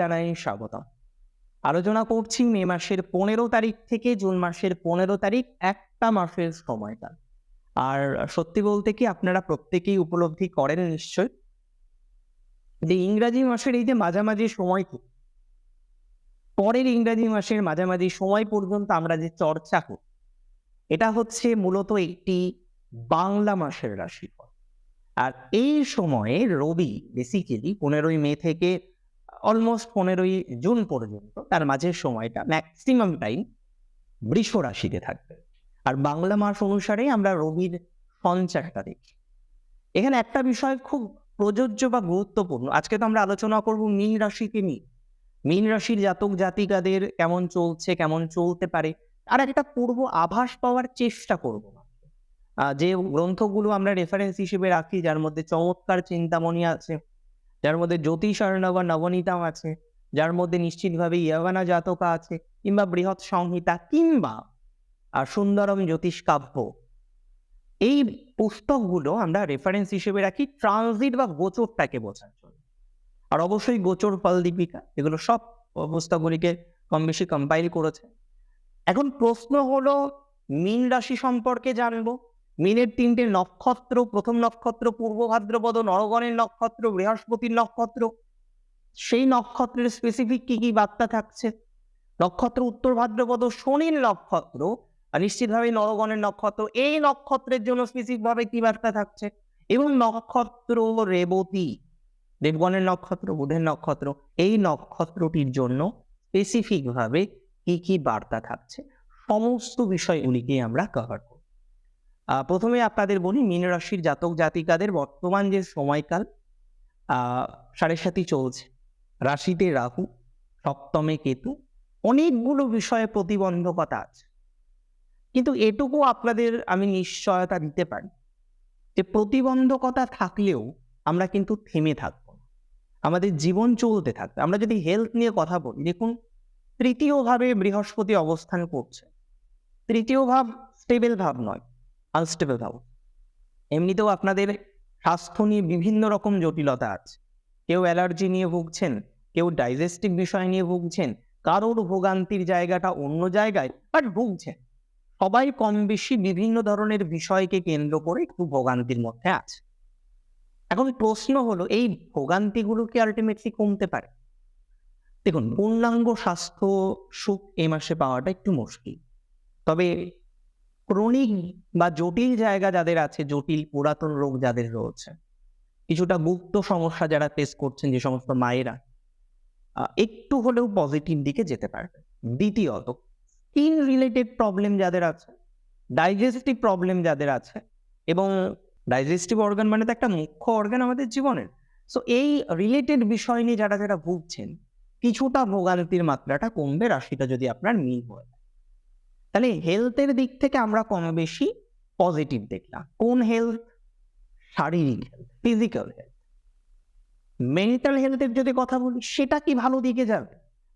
জানাই স্বাগতম। আলোচনা করছি মে মাসের পনেরো তারিখ থেকে জুন মাসের পনেরো তারিখ একটা মাসের সময়কাল আর সত্যি বলতে কি আপনারা প্রত্যেকেই উপলব্ধি করেন নিশ্চয় যে ইংরাজি মাসের এই যে মাঝামাঝি সময়টি পরের ইংরাজি মাসের মাঝামাঝি সময় পর্যন্ত আমরা যে চর্চা করি, এটা হচ্ছে মূলত একটি বাংলা মাসের রাশিফল। আর এই সময়ে রবি বেসিক্যালি পনেরোই মে থেকে অলমোস্ট পনেরোই জুন পর্যন্ত তার মাঝের সময়টা ম্যাক্সিমাম টাইম বৃষ রাশিতে থাকবে। আর বাংলা মাস অনুসারে আমরা রবির সঞ্চারটা দেখি। এখানে একটা বিষয় খুব প্রযোজ্য বা গুরুত্বপূর্ণ, আজকে তো আমরা আলোচনা করব মীন রাশিকে নিয়ে। মীন রাশির জাতক জাতিকাদের কেমন চলছে, কেমন চলতে পারে, আর একটা পূর্ব আভাস পাওয়ার চেষ্টা করব যে গ্রন্থগুলো আমরা রেফারেন্স হিসেবে রাখি, যার মধ্যে চমৎকার চিন্তামণি আছে যার মধ্যে জ্যোতিষ অর্ণব নবনীতাম আছে, যার মধ্যে নিশ্চিতভাবে ইয়াবানা জাতকা আছে, কিংবা বৃহৎ সংহিতা, কিংবা আর সুন্দরম জ্যোতিষ কাব্য। এই পুস্তকগুলো আমরা রেফারেন্স হিসেবে রাখি ট্রানজিট বা গোচরটাকে বোঝার জন্য। আর অবশ্যই গোচর, ফল, দীপিকা, এগুলো সব পুস্তকগুলিকে কম বেশি কম্পাইল করেছে। এখন প্রশ্ন হলো, মীন রাশি সম্পর্কে জানব। মিনের তিনটে নক্ষত্র, প্রথম নক্ষত্র পূর্ব ভাদ্রপদ, নরগণের নক্ষত্র, বৃহস্পতির নক্ষত্র। সেই নক্ষত্রের স্পেসিফিক কি কি বার্তা থাকছে? নক্ষত্র উত্তর ভাদ্রপদ, শনির নক্ষত্র নিশ্চিতভাবে নরগণের নক্ষত্র। এই নক্ষত্রের জন্য স্পেসিফিক ভাবে কি বার্তা থাকছে? এবং নক্ষত্র রেবতী, দেবগণের নক্ষত্র, বুধের নক্ষত্র, এই নক্ষত্রটির জন্য স্পেসিফিক ভাবে কি কি বার্তা থাকছে? সমস্ত বিষয়গুলিকে আমরা কভার প্রথমে আপনাদের বলি, মীন রাশির জাতক জাতিকাদের বর্তমান যে সময়কাল সাড়ে সাথী চলছে। রাশিতে রাহু, সপ্তমে কেতু, অনেকগুলো বিষয়ে প্রতিবন্ধকতা আছে। কিন্তু এটুকু আপনাদের আমি নিশ্চয়তা দিতে পারি যে, প্রতিবন্ধকতা থাকলেও আমরা কিন্তু থেমে থাকব। আমাদের জীবন চলতে থাকবে। আমরা যদি হেলথ নিয়ে কথা বলি, দেখুন, তৃতীয় ভাবে বৃহস্পতি অবস্থান করছে। তৃতীয় ভাব স্টেবল ভাব নয়। আনস্টেবল ভাব এমনিতেও আপনাদের স্বাস্থ্য নিয়ে বিভিন্ন রকম জটিলতা আছে। কেউ অ্যালার্জি নিয়ে ভুগছেন, কেউ ডাইজেস্টিভ বিষয় নিয়ে ভুগছেন, কারোর ভোগান্তির জায়গাটা অন্য জায়গায় বাট ভুগছেন। সবাই কম বেশি বিভিন্ন ধরনের বিষয়কে কেন্দ্র করে একটু ভোগান্তির মধ্যে আছে। এখন প্রশ্ন হলো, এই ভোগান্তিগুলো কি আলটিমেটলি কমতে পারে? দেখুন, পূর্ণাঙ্গ স্বাস্থ্য সুখ এই মাসে পাওয়াটা একটু মুশকিল। তবে ক্রনিক বা জটিল জায়গা যাদের আছে, জটিল পুরাতন রোগ যাদের রয়েছে, কিছুটা গুপ্ত সমস্যা যারা ফেস করছেন যে সমস্ত মায়েরা একটু হলেও পজিটিভ দিকে যেতে পারবে। দ্বিতীয়ত স্কিন রিলেটেড প্রবলেম যাদের আছে ডাইজেস্টিভ প্রবলেম যাদের আছে এবং ডাইজেস্টিভ অর্গান মানে তো একটা মুখ্য অর্গান আমাদের জীবনের। সো এই রিলেটেড বিষয় নিয়ে যারা যারা ভুগছেন, কিছুটা ভোগান্তির মাত্রাটা কমবে, রাশিটা যদি আপনার মিল হয়। তাহলে হেলথের দিক থেকে আমরা কম বেশি পজিটিভ দেখলাম। কোন হেলথ শারীরিক হেলথ ফিজিক্যাল হেলথ মেন্টাল হেলথের যদি কথা বলি, সেটা কি ভালো দিকে যাবে?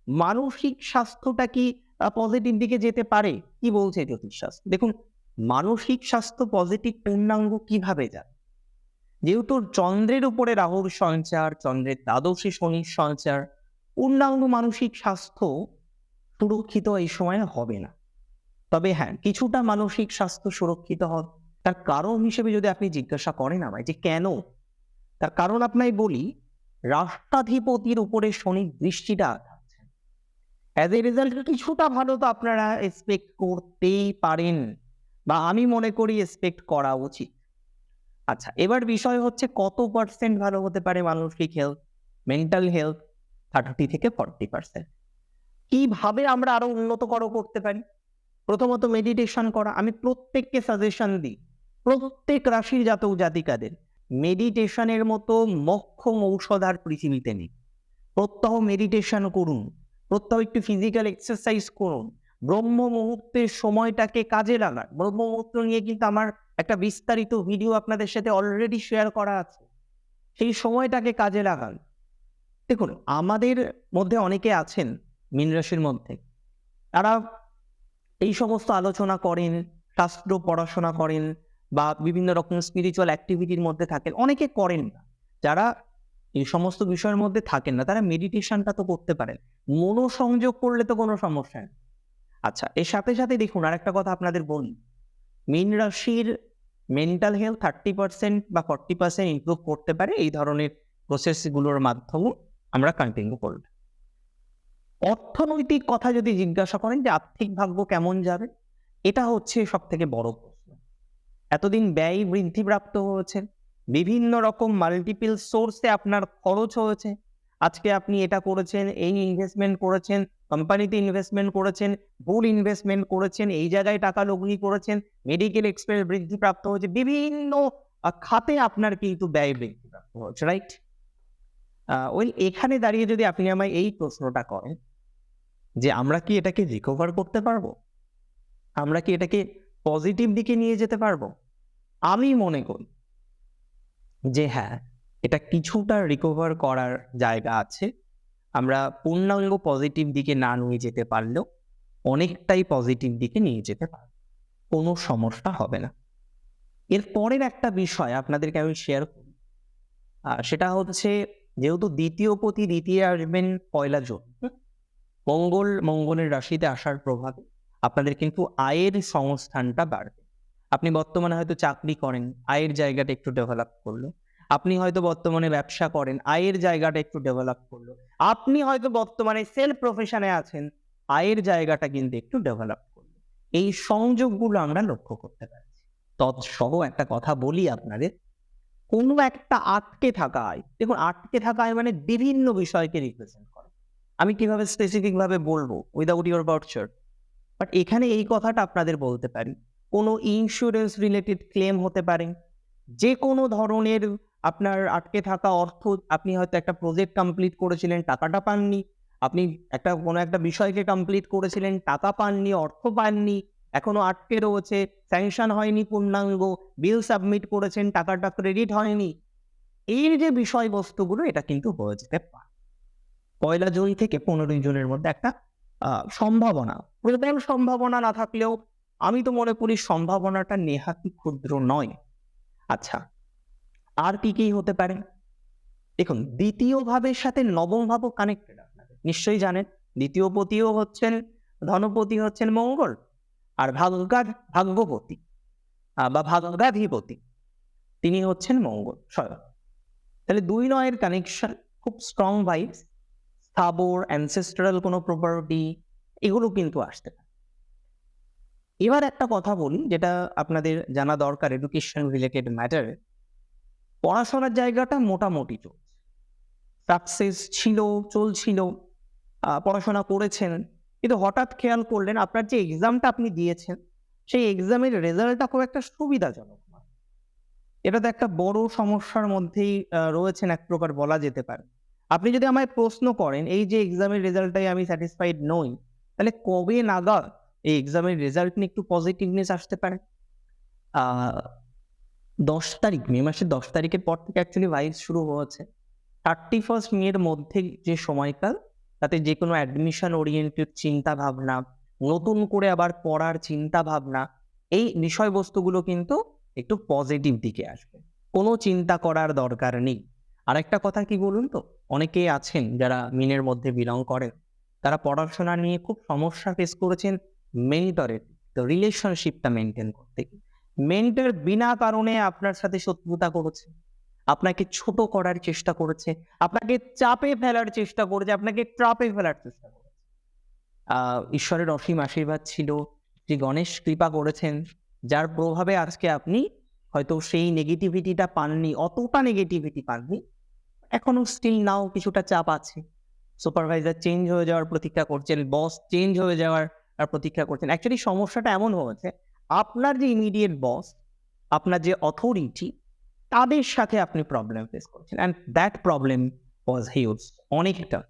মানসিক স্বাস্থ্যটা কি পজিটিভ দিকে যেতে পারে? কি বলছে জ্যোতিষশাস্ত্র দেখুন, মানসিক স্বাস্থ্য পজিটিভ পূর্ণাঙ্গ কীভাবে যায় যেহেতু চন্দ্রের উপরে রাহুর সঞ্চার, চন্দ্রের দ্বাদশে শনির সঞ্চার, পূর্ণাঙ্গ মানসিক স্বাস্থ্য সুরক্ষিত এই সময় হবে না। তবে হ্যাঁ কিছুটা মানসিক স্বাস্থ্য সুরক্ষিত হবে তার কারণ হিসেবে যদি আপনি জিজ্ঞাসা করেন আমায় যে কেন, তার কারণ আপনাই বলি, রাষ্ট্রাধিপতির উপরে শনির দৃষ্টিটা অ্যাজ এ রেজাল্ট কিছুটা ভালো তো আপনারা এক্সপেক্ট করতেই পারেন, বা আমি মনে করি এক্সপেক্ট করা উচিত। আচ্ছা এবার বিষয় হচ্ছে কত পার্সেন্ট ভালো হতে পারে মানসিক হেলথ মেন্টাল হেলথ থার্টি থেকে ফর্টি পার্সেন্ট কীভাবে আমরা আরও উন্নতকর করতে পারি? প্রথমত মেডিটেশন করা। আমি প্রত্যেককে সাজেশন দিই। প্রত্যেক রাশির জাতক জাতিকাদের মেডিটেশনের মতো মক্ষম ঔষধ আর পৃথিবীতে নেই। প্রত্যহ মেডিটেশন করুন। প্রত্যহ একটু ফিজিক্যাল এক্সারসাইজ করুন। ব্রহ্ম মুহূর্তের সময়টাকে কাজে লাগান। ব্রহ্ম মুহূর্ত নিয়ে কিন্তু আমার একটা বিস্তারিত ভিডিও আপনাদের সাথে অলরেডি শেয়ার করা আছে। সেই সময়টাকে কাজে লাগান। দেখুন, আমাদের মধ্যে অনেকে আছেন মীন রাশির মধ্যে। তারা এই সমস্ত আলোচনা করেন, শাস্ত্র পড়াশোনা করেন বা বিভিন্ন রকম স্পিরিচুয়াল অ্যাক্টিভিটির মধ্যে থাকেন। অনেকে করেন না। যারা এই সমস্ত বিষয়ের মধ্যে থাকেন না, তারা মেডিটেশনটা তো করতে পারেন। মনোসংযোগ করলে তো কোনো সমস্যা নেই। আচ্ছা এর সাথে সাথে দেখুন আর একটা কথা আপনাদের বলি। মীন রাশির মেন্টাল হেলথ থার্টি পার্সেন্ট বা ফর্টি পার্সেন্ট ইমপ্রুভ করতে পারে এই ধরনের প্রসেসগুলোর মাধ্যমে আমরা কন্টিনিউ করব। অর্থনৈতিক কথা যদি জিজ্ঞাসা করেন যে আর্থিক ভাগ্য কেমন যাবে, এটা হচ্ছে সব থেকে বড় প্রশ্ন। এতদিন ব্যয় বৃদ্ধিপ্রাপ্ত হয়েছে, বিভিন্ন রকম মাল্টিপিল সোর্সে আপনার খরচ হয়েছে। আজকে আপনি এটা করেছেন, এই ইনভেস্টমেন্ট করেছেন কোম্পানিতে ইনভেস্টমেন্ট করেছেন, ভুল ইনভেস্টমেন্ট করেছেন, এই জায়গায় টাকা লগ্নি করেছেন মেডিকেল এক্সপেন্স বৃদ্ধিপ্রাপ্ত হয়েছে, বিভিন্ন খাতে আপনার কিন্তু ব্যয় বৃদ্ধিপ্রাপ্ত হচ্ছে রাইট ওই এখানে দাঁড়িয়ে যদি আপনি আমায় এই প্রশ্নটা করেন যে আমরা কি এটাকে রিকভার করতে পারব? আমরা কি এটাকে পজিটিভ দিকে নিয়ে যেতে পারব? আমি মনে করি যে হ্যাঁ এটা কিছুটা রিকভার করার জায়গা আছে। আমরা পূর্ণাঙ্গ পজিটিভ দিকে না নিয়ে যেতে পারলেও অনেকটাই পজিটিভ দিকে নিয়ে যেতে পারব। কোনো সমস্যা হবে না। এর পরের একটা বিষয় আপনাদেরকে আমি শেয়ার করি। সেটা হচ্ছে যেহেতু দ্বিতীয় পতি দ্বিতীয় আসবেন পয়লা জুন? মঙ্গল, মঙ্গলের রাশিতে আসার প্রভাবে আপনাদের কিন্তু আয়ের সংস্থানটা বাড়বে। আপনি বর্তমানে হয়তো চাকরি করেন, আয়ের জায়গাটা একটু ডেভেলপ করল। আপনি হয়তো বর্তমানে ব্যবসা করেন, আয়ের জায়গাটা একটু ডেভেলপ করল। আপনি হয়তো বর্তমানে সেলফ প্রফেশনে আছেন, আয়ের জায়গাটা কিন্তু একটু ডেভেলপ করল। এই সংযোগগুলো আমরা লক্ষ্য করতে পারছি। তৎসহ একটা কথা বলি আপনাদের, কোনো একটা আটকে থাকা আয়, দেখুন, আটকে থাকা আয় মানে বিভিন্ন বিষয়কে রিপ্রেজেন্ট আমি কীভাবে স্পেসিফিক ভাবে বলব উইদাউট ইউর বাউচার বাট এখানে এই কথাটা আপনাদের বলতে পারি। কোনো ইন্স্যুরেন্স রিলেটেড ক্লেম হতে পারে। যে কোনো ধরনের আপনার আটকে থাকা অর্থ, আপনি হয়তো একটা প্রজেক্ট কমপ্লিট করেছিলেন, টাকাটা পাননি। আপনি একটা, কোনো একটা বিষয়কে কমপ্লিট করেছিলেন, টাকা পাননি, অর্থ পাননি, এখনও আটকে রয়েছে স্যাংশন হয়নি পূর্ণাঙ্গ বিল সাবমিট করেছেন, টাকাটা ক্রেডিট হয়নি। এই যে বিষয়বস্তুগুলো, এটা কিন্তু হয়ে যেতে পারে। পয়লা জুন থেকে পনেরোই জুনের মধ্যে একটা সম্ভাবনা। প্রবল সম্ভাবনা না থাকলেও আমি তো মনে করি সম্ভাবনাটা নেহাতি ক্ষুদ্র নয়। আচ্ছা আর কি কি হতে পারে? দেখুন, দ্বিতীয় ভাবের সাথে নবম ভাবও কানেক্টেড আপনাদের। নিশ্চয়ই জানেন, দ্বিতীয় পতিও হচ্ছেন, ধনপতি হচ্ছেন মঙ্গল, আর ভাগ্যা ভাগ্যপতি বা ভাগ্যাধিপতি তিনি হচ্ছেন মঙ্গল, স্বয়ং। তাহলে দুই নয়ের কানেকশন খুব স্ট্রং ভাইবস স্থাবর অ্যানসেস্ট্রাল কোনো প্রপার্টি এগুলো কিন্তু আসতে এবার একটা কথা বলি, যেটা আপনাদের জানা দরকার এডুকেশন রিলেটেড ম্যাটারে পড়াশোনার জায়গাটা মোটামুটি চলছে। সাকসেস ছিল, চলছিল পড়াশোনা করেছেন, কিন্তু হঠাৎ খেয়াল করলেন আপনার যে এক্সামটা আপনি দিয়েছেন, সেই এক্সামের রেজাল্টটা খুব একটা সুবিধাজনক এটা তো একটা বড় সমস্যার মধ্যেই রয়েছেন, এক প্রকার বলা যেতে পারে। আপনি যদি আমায় প্রশ্ন করেন, এই যে এক্সামের রেজাল্টটাই আমি স্যাটিসফাইড নই, তাহলে কবে নাগাদ এই এক্সামের রেজাল্ট নিয়ে একটু পজিটিভনেস আসতে পারে? দশ তারিখ, মে মাসের দশ তারিখের পর থেকে অ্যাকচুয়ালি ভাইস শুরু হয়েছে। থার্টি ফার্স্ট মের মধ্যে যে সময়কাল, তাতে যে কোনো অ্যাডমিশন ওরিয়েন্টেড চিন্তা ভাবনা নতুন করে আবার পড়ার চিন্তা ভাবনা এই বিষয়বস্তুগুলো কিন্তু একটু পজিটিভ দিকে আসবে। কোনো চিন্তা করার দরকার নেই। আরেকটা কথা কি বলুন তো? অনেকে আছেন যারা মিনের মধ্যে বিলং করেন। তারা পড়াশোনা নিয়ে খুব সমস্যা ফেস করেছেন মেন্টরের রিলেশনশিপটা মেনটেন করতে। মেন্টর বিনা কারণে আপনার সাথে শত্রুতা করেছে, আপনাকে ছোট করার চেষ্টা করেছে, আপনাকে চাপে ফেলার চেষ্টা করেছে, আপনাকে ট্রাপে ফেলার চেষ্টা করেছে। ঈশ্বরের অসীম আশীর্বাদ ছিল যে গণেশ কৃপা করেছেন, যার প্রভাবে আজকে আপনি হয়তো সেই নেগেটিভিটিটা পাননি, অতটা নেগেটিভিটি পাননি এখনও স্টিল নাও কিছুটা চাপ আছে। সুপারভাইজার চেঞ্জ হয়ে যাওয়ার প্রতীক্ষা করছেন বস চেঞ্জ হয়ে যাওয়ার প্রতীক্ষা করছেন। অ্যাকচুয়ালি সমস্যাটা এমন হয়েছে, আপনার যে ইমিডিয়েট বস আপনার যে অথরিটি তাদের সাথে আপনি প্রবলেম ফেস করছেন। And that problem was huge অনেকটা।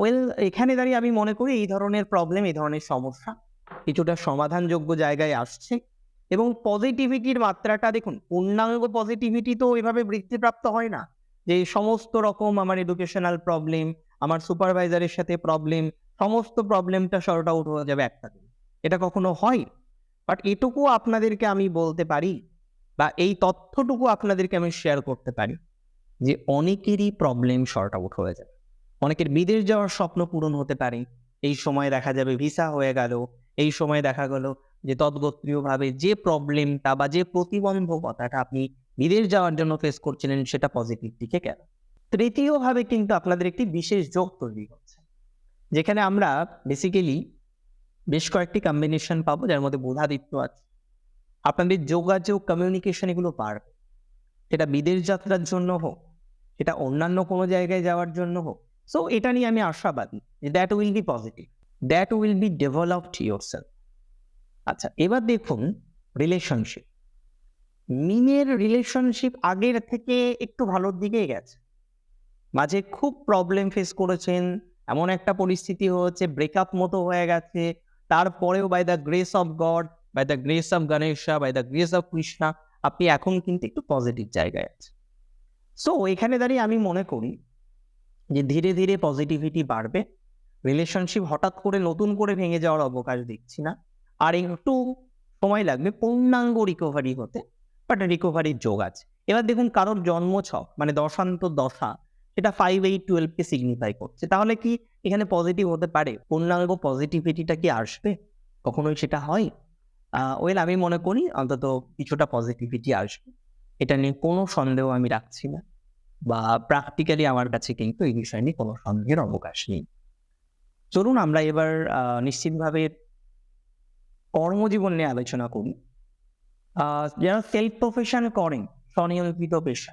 ওয়েল এখানে দাঁড়িয়ে আমি মনে করি এই ধরনের প্রবলেম এই ধরনের সমস্যা কিছুটা সমাধানযোগ্য জায়গায় আসছে। এবং পজিটিভিটির মাত্রাটা দেখুন, পূর্ণাঙ্গ পজিটিভিটি তো এভাবে বৃদ্ধিপ্রাপ্ত হয় না। যে সমস্ত রকম আমার এডুকেশনাল প্রবলেম আমার সুপারভাইজারের সাথে প্রবলেম সমস্ত প্রবলেমটা শর্ট আউট হয়ে যাবে একটা দিন। এটা কখনো হয়? বাট এটুকু আপনাদেরকে আমি বলতে পারি বা এই তথ্যটুকু আপনাদেরকে আমি শেয়ার করতে পারি যে অনেকেরই প্রবলেম শর্ট আউট হয়ে যাবে। অনেকের বিদেশ যাওয়ার স্বপ্ন পূরণ হতে পারে। এই সময় দেখা যাবে ভিসা হয়ে গেল। এই সময় দেখা গেল যে তদ্গোত্রীয়ভাবে যে প্রবলেমটা বা যে প্রতিবন্ধকতাটা আপনি বিদেশ যাওয়ার জন্য ফেস করছিলেন সেটা পজিটিভ দিকে গেল। তৃতীয়ভাবে কিন্তু আপনাদের একটি বিশেষ যোগ তৈরি হচ্ছে, যেখানে আমরা বেসিক্যালি বেশ কয়েকটি কম্বিনেশন পাবো, যার মধ্যে বোধাদিত্য আছে। আপনাদের যোগাযোগ কমিউনিকেশন এগুলো বাড়বে। সেটা বিদেশ যাত্রার জন্য হোক, সেটা অন্যান্য কোনো জায়গায় যাওয়ার জন্য হোক। সো এটা নিয়ে আমি আশাবাদী যে that will be positive that will be developed your self আচ্ছা এবার দেখুন রিলেশনশিপ মিনের রিলেশনশিপ আগের থেকে একটু ভালোর দিকে গেছে। মাঝে খুব প্রবলেম ফেস করেছেন, এমন একটা পরিস্থিতি হয়েছে ব্রেকআপ মতো হয়ে গেছে, তারপরেও by the grace of God by the grace of Ganesha by the grace of Krishna আপনি এখন কিন্তু একটু পজিটিভ জায়গায় আছেন। সো এখানে দাঁড়িয়ে আমি মনে করি যে ধীরে ধীরে পজিটিভিটি বাড়বে রিলেশনশিপ হঠাৎ করে নতুন করে ভেঙে যাওয়ার অবকাশ দেখছি না, আর একটু সময় লাগবে, পূর্ণাঙ্গ রিকভারি হতে। বাট রিকভারির যোগ আছে। এবার দেখুন কারোর জন্ম ছক মানে দশান্ত দশা, সেটা ফাইভ এইট টুয়েলভকে সিগনিফাই করছে। তাহলে কি এখানে পজিটিভ হতে পারে? পূর্ণাঙ্গ পজিটিভিটিটা কি আসবে? কখনোই সেটা হয়? ওয়েল আমি মনে করি অন্তত কিছুটা পজিটিভিটি আসবে। এটা নিয়ে কোনো সন্দেহ আমি রাখছি না। বা প্র্যাকটিক্যালি আমার কাছে কিন্তু এই বিষয় নিয়ে কোনো সন্দেহের অবকাশ নেই। চলুন আমরা এবার নিশ্চিতভাবে কর্মজীবন নিয়ে আলোচনা করি। যারা সেলফ প্রফেশন করেন স্বনিয়ন্ত্রিত পেশা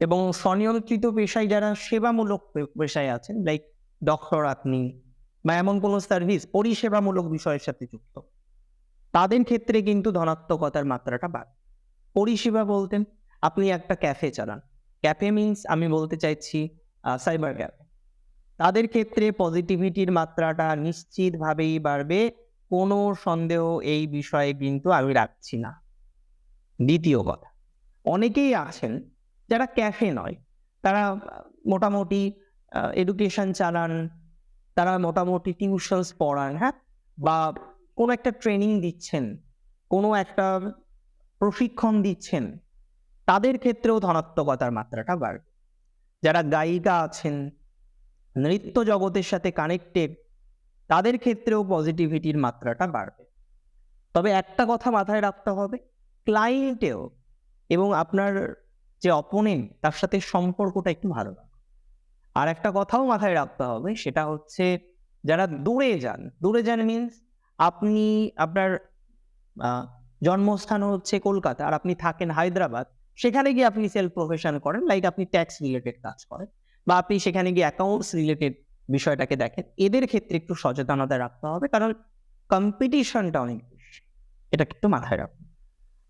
এবং স্বনিয়ন্ত্রিত পেশায় যারা সেবামূলক পেশায় আছেন লাইক ডক্টর আপনি বা এমন কোনো সার্ভিস পরিষেবামূলক বিষয়ের সাথে যুক্ত, তাদের ক্ষেত্রে কিন্তু ধনাত্মকতার মাত্রাটা বাড়ে। পরিষেবা বলতেন, আপনি একটা ক্যাফে চালান। ক্যাফে মিন্স আমি বলতে চাইছি সাইবার ক্যাফে তাদের ক্ষেত্রে পজিটিভিটির মাত্রাটা নিশ্চিতভাবেই বাড়বে। কোনো সন্দেহ এই বিষয়ে কিন্তু আমি রাখছি না। দ্বিতীয় কথা, অনেকেই আছেন যারা ক্যাফে নয়, তারা মোটামুটি এডুকেশন চালান, তারা মোটামুটি টিউশনস পড়ান হ্যাঁ? বা কোনো একটা ট্রেনিং দিচ্ছেন, কোনো একটা প্রশিক্ষণ দিচ্ছেন, তাদের ক্ষেত্রেও ধনাত্মকতার মাত্রাটা বাড়বে। যারা গায়িকা আছেন, নৃত্য জগতের সাথে কানেক্টেড তাদের ক্ষেত্রেও পজিটিভিটির মাত্রাটা বাড়বে। তবে একটা কথা মাথায় রাখতে হবে ক্লায়েন্টেও এবং আপনার যে অপোনেন্ট তার সাথে সম্পর্কটা একটু ভালো রাখুন আর একটা কথাও মাথায় রাখতে হবে, সেটা হচ্ছে যারা দূরে যান দূরে যান মিনস আপনি, আপনার জন্মস্থান হচ্ছে কলকাতা আর আপনি থাকেন হায়দ্রাবাদ, সেখানে গিয়ে আপনি সেলফ প্রফেশন করেন লাইক আপনি ট্যাক্স রিলেটেড কাজ করেন বা আপনি সেখানে গিয়ে অ্যাকাউন্টস রিলেটেড বিষয়টাকে দেখেন, এদের ক্ষেত্রে একটু সচেতনতা রাখতে হবে, কারণ কম্পিটিশনটা অনেক এটা একটু মাথায় রাখুন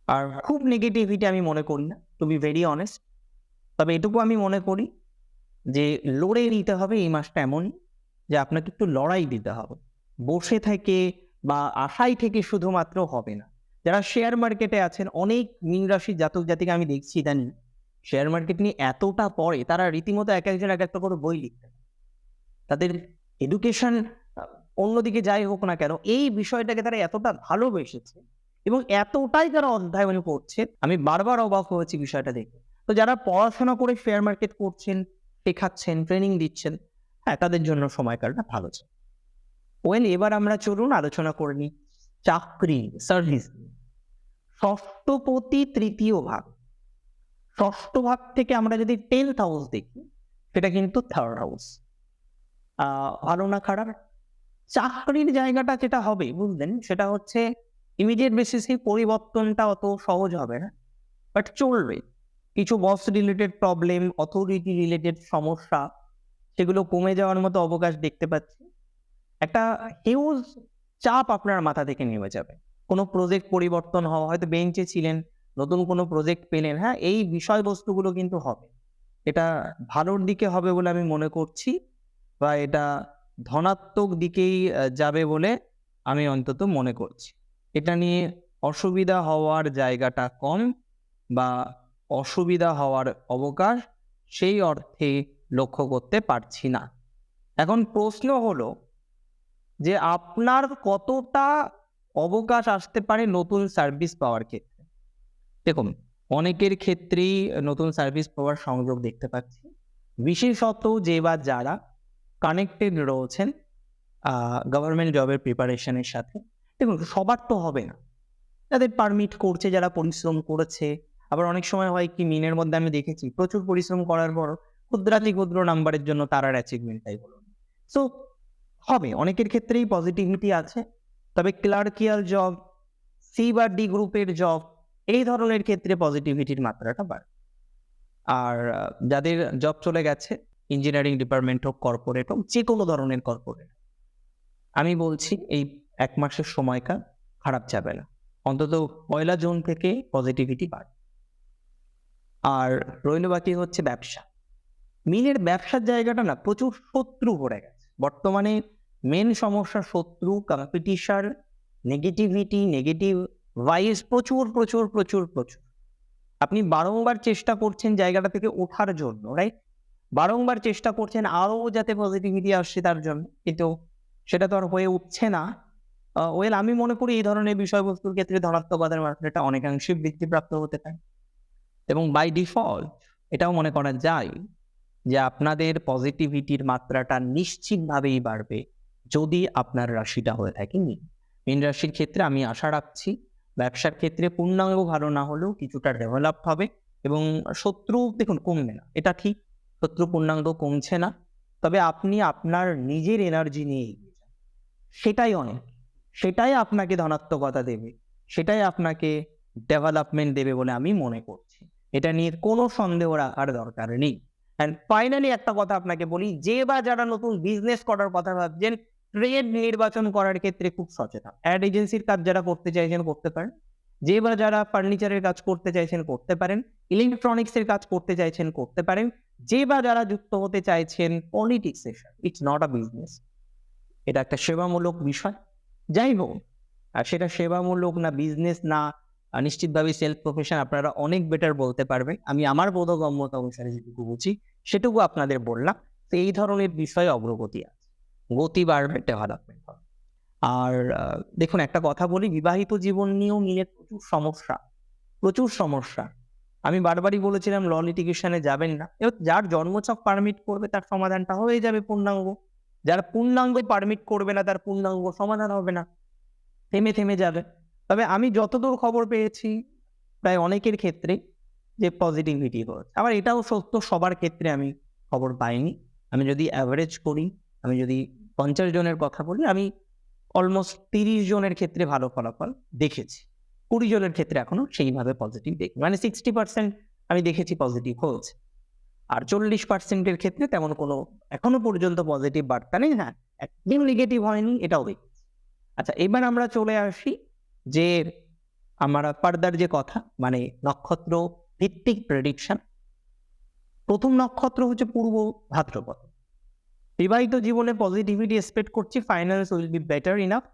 আর খুব নেগেটিভিটি আমি মনে করি না টু বি ভেরি অনেস্ট তবে এটুকু আমি মনে করি যে, লড়ে নিতে হবে এই মাসটা এমন যে, আপনাকে একটু লড়াই দিতে হবে। বসে থেকে বা আশাই থেকে শুধুমাত্র হবে না। যারা শেয়ার মার্কেটে আছেন, অনেক মীন রাশির জাতক জাতিকে আমি দেখছি ইদানিং শেয়ার মার্কেট নিয়ে এতটা পরে তারা রীতিমতো এক একজন এক একটা করে বই লিখতে থাকে। তাদের এডুকেশন অন্যদিকে যাই হোক না কেন, এই বিষয়টাকে তারা এতটা ভালোবেসেছে এবং এতটাই তারা অধ্যয়ন করছে, আমি বারবার অবাক হয়েছি বিষয়টা দেখে। তো যারা পড়াশোনা করে শেয়ার মার্কেট করছেন, শেখাচ্ছেন ট্রেনিং দিচ্ছেন হ্যাঁ তাদের জন্য সময়কালটা ভালো ছিল। ওয়েল এবার আমরা চলুন আলোচনা করে নিই চাকরি সার্ভিস ষষ্ঠপতি তৃতীয় ভাগ। ষষ্ঠ ভাগ থেকে আমরা যদি টেন্থ হাউস দেখি, সেটা কিন্তু থার্ড হাউস ভালো না খারাপ? চাকরির জায়গাটা যেটা হবে, বুঝলেন? সেটা হচ্ছে ইমিডিয়েট বেসিসে পরিবর্তনটা অত সহজ হবে না। বাট চলবে। কিছু boss related problem authority related সমস্যা, সেগুলো কমে যাওয়ার মতো অবকাশ দেখতে পাচ্ছি। একটা হিউজ চাপ আপনার মাথা থেকে নেমে যাবে। কোনো প্রজেক্ট পরিবর্তন হওয়া, হয়তো বেঞ্চে ছিলেন, নতুন কোনো প্রজেক্ট পেলেন হ্যাঁ এই বিষয়বস্তুগুলো কিন্তু হবে। এটা ভালোর দিকে হবে বলে আমি মনে করছি। বা এটা ধনাত্মক দিকেই যাবে বলে আমি অন্তত মনে করছি। এটা নিয়ে অসুবিধা হওয়ার জায়গাটা কম বা অসুবিধা হওয়ার অবকাশ সেই অর্থে লক্ষ্য করতে পারছি না। এখন প্রশ্ন হলো যে আপনার কতটা অবকাশ আসতে পারে নতুন সার্ভিস পাওয়ার ক্ষেত্রে? দেখুন, অনেকের ক্ষেত্রেই নতুন সার্ভিস পাওয়ার সংযোগ দেখতে পাচ্ছি। বিশেষত যে বা যারা কানেক্টেড রয়েছেন গভর্নমেন্ট জবের প্রিপারেশনের সাথে। দেখুন, সবার তো হবে না। যাদের পারমিট করছে, যারা পরিশ্রম করেছে। আবার অনেক সময় হয় কি, মিনের মধ্যে আমি দেখেছি, প্রচুর পরিশ্রম করার পর ক্ষুদ্রাতি ক্ষুদ্র নাম্বারের জন্য তার অ্যাচিভমেন্টটাই হলো। সো হবে। অনেকের ক্ষেত্রেই পজিটিভিটি আছে। তবে ক্লার্কিয়াল জব সি বা ডি গ্রুপের জব এই ধরনের ক্ষেত্রে পজিটিভিটির মাত্রাটা বাড়ে আর যাদের জব চলে গেছে ইঞ্জিনিয়ারিং ডিপার্টমেন্ট হোক কর্পোরেট হোক যে কোনো ধরনের কর্পোরেট আমি বলছি এই এক মাসের সময়কাল খারাপ যাবে না। অন্তত পয়লা জুন থেকে পজিটিভিটি বাড়ে আর রইল বাকি হচ্ছে ব্যবসা। মিনের ব্যবসার জায়গাটা না প্রচুর শত্রু ভরে গেছে। বর্তমানে মেন সমস্যা শত্রু কম্পিটিশন নেগেটিভিটি নেগেটিভ ভাইস প্রচুর প্রচুর প্রচুর প্রচুর। আপনি বারংবার চেষ্টা করছেন জায়গাটা থেকে ওঠার জন্য রাইট বারংবার চেষ্টা করছেন আরও যাতে পজিটিভিটি আসছে তার জন্য। কিন্তু সেটা তো আর হয়ে উঠছে না। ওয়েল আমি মনে করি এই ধরনের বিষয়বস্তুর ক্ষেত্রে ধনাত্মকতার মাত্রাটা অনেকাংশে বৃদ্ধিপ্রাপ্ত হতে পারে। এবং বাই ডিফল্ট এটাও মনে করা যায় যে আপনাদের পজিটিভিটির মাত্রাটা নিশ্চিতভাবেই বাড়বে যদি আপনার রাশিটা হয়ে থাকে মীন। মীন রাশির ক্ষেত্রে আমি আশা রাখছি ব্যবসার ক্ষেত্রে পূর্ণাঙ্গ ভালো না হলেও কিছুটা ডেভেলপ হবে এবং শত্রু দেখুন কমবে না। এটা ঠিক। শত্রু পূর্ণাঙ্গ কমছে না। তবে আপনি আপনার নিজের এনার্জি নিয়ে সেটাই অনেক। সেটাই আপনাকে ধনাত্মকতা দেবে। সেটাই আপনাকে ডেভেলপমেন্ট দেবে বলে আমি মনে করছি। এটা নিয়ে কোনো সন্দেহ রাখার দরকার নেই। অ্যান্ড ফাইনালি একটা কথা আপনাকে বলি, যে বা যারা নতুন বিজনেস করার কথা ভাবছেন ট্রেড নির্বাচন করার ক্ষেত্রে খুব সচেতন। অ্যাড এজেন্সির কাজ যারা করতে চাইছেন, করতে পারেন। যে বা যারা ফার্নিচারের কাজ করতে চাইছেন, করতে পারেন। ইলেকট্রনিক্স এর কাজ করতে চাইছেন, করতে পারেন। যে বা যারা যুক্ত হতে চাইছেন পলিটিক্সের ইটস নট আ বিজনেস এটা একটা সেবামূলক বিষয়। যাই হোক, আর সেটা সেবামূলক না বিজনেস না, নিশ্চিতভাবে সেলফ প্রফেশন আপনারা অনেক বেটার বলতে পারবেন। আমি আমার বোধগম্যতা অনুসারে যেটুকু বুঝি, সেটুকু আপনাদের বললাম। তো এই ধরনের বিষয়ে অগ্রগতি আছে। গতি বাড়বে ডেভেলপমেন্ট হবে আর দেখুন একটা কথা বলি, বিবাহিত জীবন নিয়েও মিলে প্রচুর সমস্যা প্রচুর সমস্যা। আমি বারবারই বলেছিলাম, ল লিটিগেশনে যাবেন না। এবার যার জন্মছক পারমিট করবে, তার সমাধানটা হয়ে যাবে পূর্ণাঙ্গ। যার পূর্ণাঙ্গ পারমিট করবে না, তার পূর্ণাঙ্গ সমাধান হবে না। থেমে থেমে যাবে। তবে আমি যতদূর খবর পেয়েছি, প্রায় অনেকের ক্ষেত্রে যে পজিটিভিটি হচ্ছে আবার এটাও সত্য, সবার ক্ষেত্রে আমি খবর পাইনি। আমি যদি অ্যাভারেজ করি, আমি যদি পঞ্চাশ জনের কথা বলি, আমি অলমোস্ট তিরিশ জনের ক্ষেত্রে ভালো ফলাফল দেখেছি। কুড়ি জনের ক্ষেত্রে এখনও সেইভাবে পজিটিভ দেখি। মানে সিক্সটি পার্সেন্ট আমি দেখেছি পজিটিভ হয়েছে। আর চল্লিশ পার্সেন্টের ক্ষেত্রে তেমন কোনো এখনও পর্যন্ত পজিটিভ বার্তা নেই। হ্যাঁ একদিন নেগেটিভ হয়নি, এটাও দেখেছি আচ্ছা এবার আমরা চলে আসি যে আমার ফার্দার যে কথা মানে নক্ষত্র ভিত্তিক প্রেডিকশন প্রথম নক্ষত্র হচ্ছে পূর্ব ভাদ্রপদ। বিবাহিত জীবনে পজিটিভিটি এক্সপেক্ট করছি finance will be better enough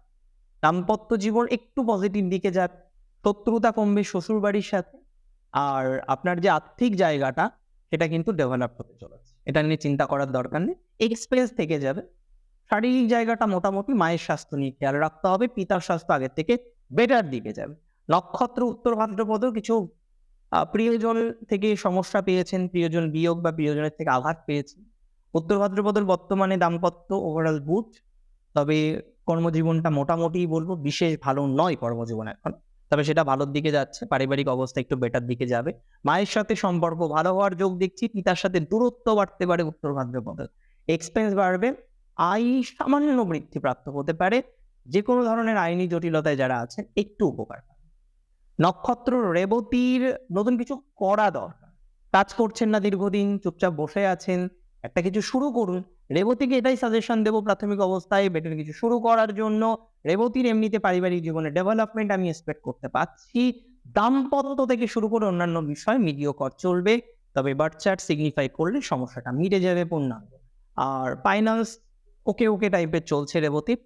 দাম্পত্য জীবন একটু পজিটিভ দিকে যাক, শত্রুতা কমবে শ্বশুর বাড়ির সাথে, আর আপনার যে আর্থিক জায়গাটা, সেটা কিন্তু ডেভেলপ হতে চলেছে। এটা নিয়ে চিন্তা করার দরকার নেই। এক্সপেন্স থেকে যাবে। শারীরিক জায়গাটা মোটামুটি মায়ের স্বাস্থ্য নিয়ে খেয়াল রাখতে হবে, পিতার স্বাস্থ্য আগের থেকে বেটার দিকে যাবে। নক্ষত্র, উত্তর ভাদ্রপদ কিছু প্রিয়জন থেকে সমস্যা পেয়েছেন, প্রিয়জন বিয়োগ বা প্রিয়জনের থেকে আঘাত পেয়েছেন। উত্তর ভাদ্রপদের বর্তমানে দাম্পত্য ওভারঅল গুড তবে কর্মজীবনটা মোটামুটি বলব বিশেষ ভালো নয় কর্মজীবন। এখন তবে সেটা ভালোর দিকে যাচ্ছে, পারিবারিক অবস্থা একটু বেটার দিকে যাবে। মায়ের সাথে সম্পর্ক ভালো হওয়ার যোগ দেখছি, পিতার সাথে দূরত্ব বাড়তে পারে উত্তর ভাদ্রপদে। এক্সপেন্স বাড়বে, আয় সামান্য বৃদ্ধি প্রাপ্ত হতে পারে যে কোনো ধরনের আইনি জটিলতায় যারা আছেন, একটু উপকার নক্ষত্র রেবতীর নতুন কিছু করা দরকার। কাজ করছেন না দীর্ঘদিন, চুপচাপ বসে আছেন একটা কিছু শুরু করুন। রেবতীকে এটাই সাজেশন দেবো প্রাথমিক অবস্থায় বেটার কিছু শুরু করার জন্য। রেবতীর এমনিতে পারিবারিক জীবনে ডেভেলপমেন্ট আমি এক্সপেক্ট করতে পারছি। দাম্পত্য থেকে শুরু করে অন্যান্য বিষয় মিডিও কর চলবে। তবে বার্থ চার্ট সিগনিফাই করলে সমস্যাটা মিটে যাবে পূর্ণাঙ্গ। আর ফাইন্যান্স ওকে ওকে টাইপের চলছে রেবতীর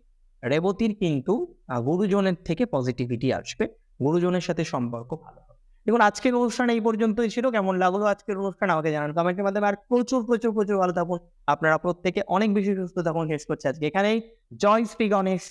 রেবতীর কিন্তু গুরুজনের থেকে পজিটিভিটি আসবে। গুরুজনের সাথে সম্পর্ক ভালো দেখুন, আজকের অনুষ্ঠান এই পর্যন্তই ছিল। কেমন লাগল আজকের অনুষ্ঠান আমাকে জানান। কমেন্টের মাধ্যমে আর প্রচুর প্রচুর প্রচুর ভালো থাকুন। আপনারা প্রত্যেকে অনেক বেশি সুস্থ থাকুন। শেষ করছে আজকে এখানেই। জয় শ্রী গণেশ।